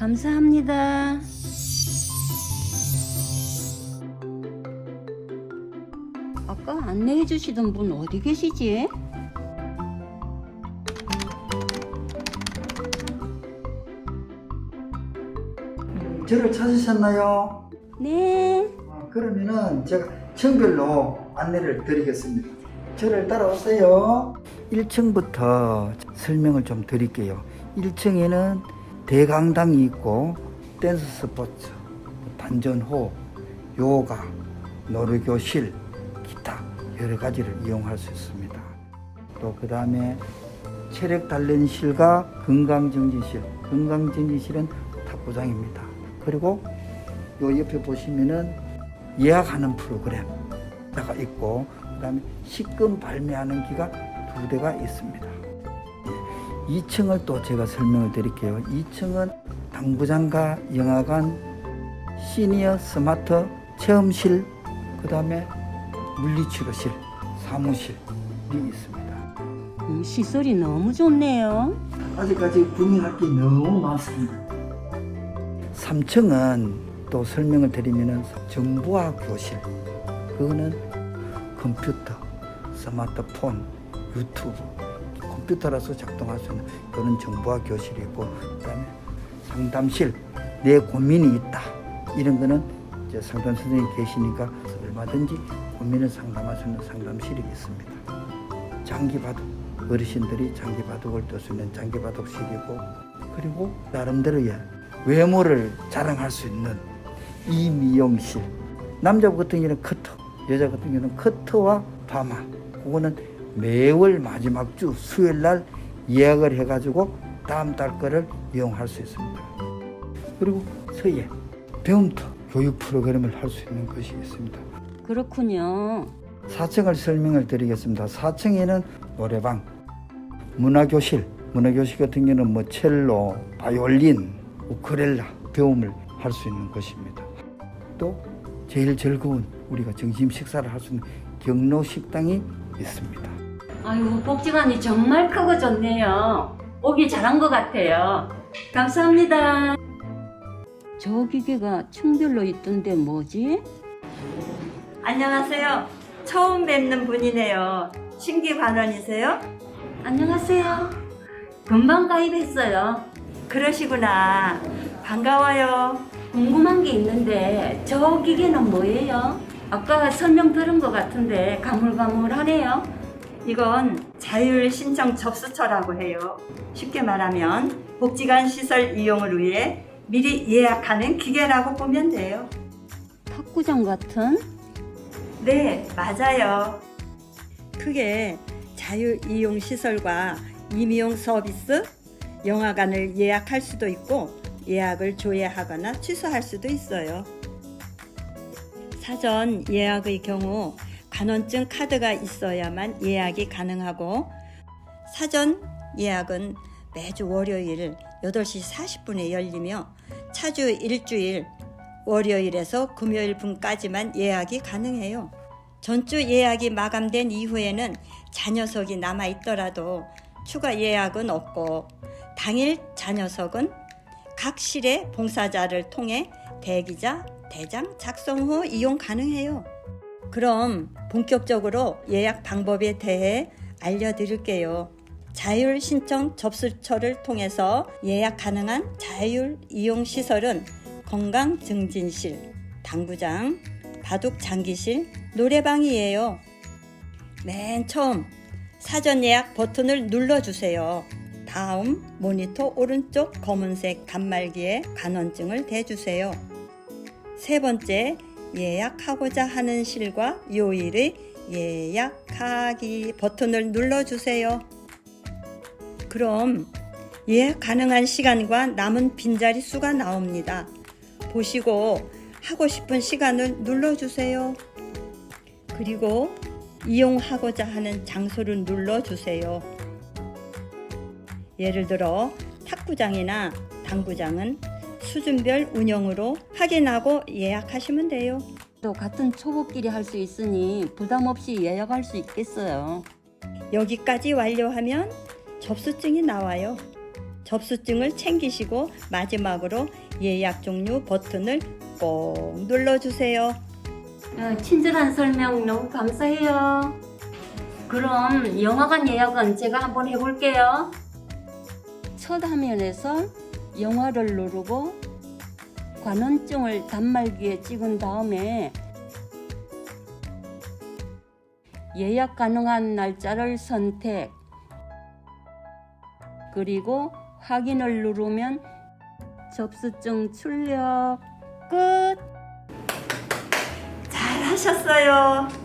감사합니다. 아까 안내해 주시던 분 어디 계시지? 저를 찾으셨나요? 네. 어, 그러면은 제가 층별로 안내를 드리겠습니다. 저를 따라오세요. 1층부터 설명을 좀 드릴게요. 1층에는 대강당이 있고 댄스 스포츠, 단전호, 요가, 노래교실, 기타 여러 가지를 이용할 수 있습니다. 또 그 다음에 체력 단련실과 건강정진실, 건강정진실은 탁구장입니다. 그리고 요 옆에 보시면은 예약하는 프로그램가 있고 그다음에 식금 발매하는 기가 두 대가 있습니다. 2층을 또 제가 설명을 드릴게요. 2층은 당구장과 영화관, 시니어 스마트 체험실, 그 다음에 물리치료실, 사무실이 있습니다. 음, 시설이 너무 좋네요. 아직까지 구매할 게 너무 많습니다. 3층은 또 설명을 드리면은 정보화 교실. 그거는 컴퓨터, 스마트폰, 유튜브, 컴퓨터라서 작동할 수 있는 그런 정보화 교실이고, 그다음에 상담실, 내 고민이 있다. 이런 거는 이제 상담 선생님 계시니까 얼마든지 고민을 상담할 수 있는 상담실이 있습니다. 장기 바둑 어르신들이 장기 바둑을 뜰 수 있는 장기 바둑실이고 그리고 나름대로의 외모를 자랑할 수 있는 이 미용실 남자 같은 경우는 커터 여자 같은 경우는 커터와 파마 그거는 매월 마지막 주 수요일 날 예약을 해가지고 다음 달 거를 이용할 수 있습니다 그리고 서예 배움터 교육 프로그램을 할 수 있는 것이 있습니다 그렇군요. 4층을 설명을 드리겠습니다. 4층에는 노래방, 문화교실, 문화교실 같은 경우는 뭐 첼로, 바이올린, 우크렐라 배움을 할 수 있는 것입니다. 또 제일 즐거운 우리가 점심 식사를 할 수 있는 경로 식당이 있습니다. 아유, 복지관이 정말 크고 좋네요. 오기 잘한 것 같아요. 감사합니다. 저 기계가 층별로 있던데 뭐지? 안녕하세요. 처음 뵙는 분이네요. 신기 관원이세요? 안녕하세요. 금방 가입했어요. 그러시구나. 반가워요. 궁금한 게 있는데 저 기계는 뭐예요? 아까 설명 들은 것 같은데 가물가물하네요. 이건 자율 신청 접수처라고 해요. 쉽게 말하면 복지관 시설 이용을 위해 미리 예약하는 기계라고 보면 돼요. 탁구장 같은? 네, 맞아요. 크게 자율 이용 시설과 임용 서비스, 영화관을 예약할 수도 있고 예약을 조회하거나 취소할 수도 있어요. 사전 예약의 경우 간원증 카드가 있어야만 예약이 가능하고 사전 예약은 매주 월요일 8시 40분에 열리며 차주 일주일 월요일에서 금요일 분까지만 예약이 가능해요. 전주 예약이 마감된 이후에는 자녀석이 남아 있더라도 추가 예약은 없고 당일 자녀석은 각 실의 봉사자를 통해 대기자, 대장 작성 후 이용 가능해요. 그럼 본격적으로 예약 방법에 대해 알려드릴게요. 자율 신청 접수처를 통해서 예약 가능한 자율 이용 시설은 건강 증진실, 당구장, 바둑 장기실, 노래방이에요. 맨 처음 사전 예약 버튼을 눌러주세요. 다음 모니터 오른쪽 검은색 단말기에 간원증을 대주세요. 세 번째 예약하고자 하는 실과 요일의 예약하기 버튼을 눌러주세요. 그럼 예약 가능한 시간과 남은 빈자리 수가 나옵니다. 보시고 하고 싶은 시간을 눌러주세요. 그리고 이용하고자 하는 장소를 눌러주세요. 예를 들어 탁구장이나 당구장은 수준별 운영으로 확인하고 예약하시면 돼요. 또 같은 초보끼리 할 수 있으니 부담 없이 예약할 수 있겠어요. 여기까지 완료하면 접수증이 나와요. 접수증을 챙기시고 마지막으로 예약 종료 버튼을 꼭 눌러주세요. 어, 친절한 설명 너무 감사해요. 그럼 영화관 예약은 제가 한번 해볼게요. 첫 화면에서 영화를 누르고 관원증을 단말기에 찍은 다음에 예약 가능한 날짜를 선택 그리고 확인을 누르면 접수증 출력 끝 잘 하셨어요.